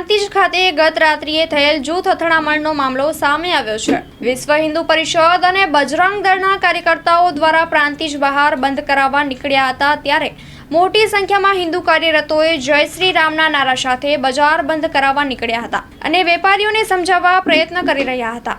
પ્રાંતિજ ખાતે ગત રાત્રિએ થયેલ જૂથ અથડામણનો મામલો સામે આવ્યો છે. વિશ્વ હિન્દુ પરિષદ અને બજરંગ દળના કાર્યકર્તાઓ દ્વારા પ્રાંતિજ બહાર બંધ કરાવવા નીકળ્યા હતા ત્યારે મોટી સંખ્યામાં હિન્દુ કાર્યરતોએ જય શ્રી રામના નારા સાથે બજાર બંધ કરાવવા નીકળ્યા હતા અને વેપારીઓને સમજાવવા પ્રયત્ન કરી રહ્યા હતા.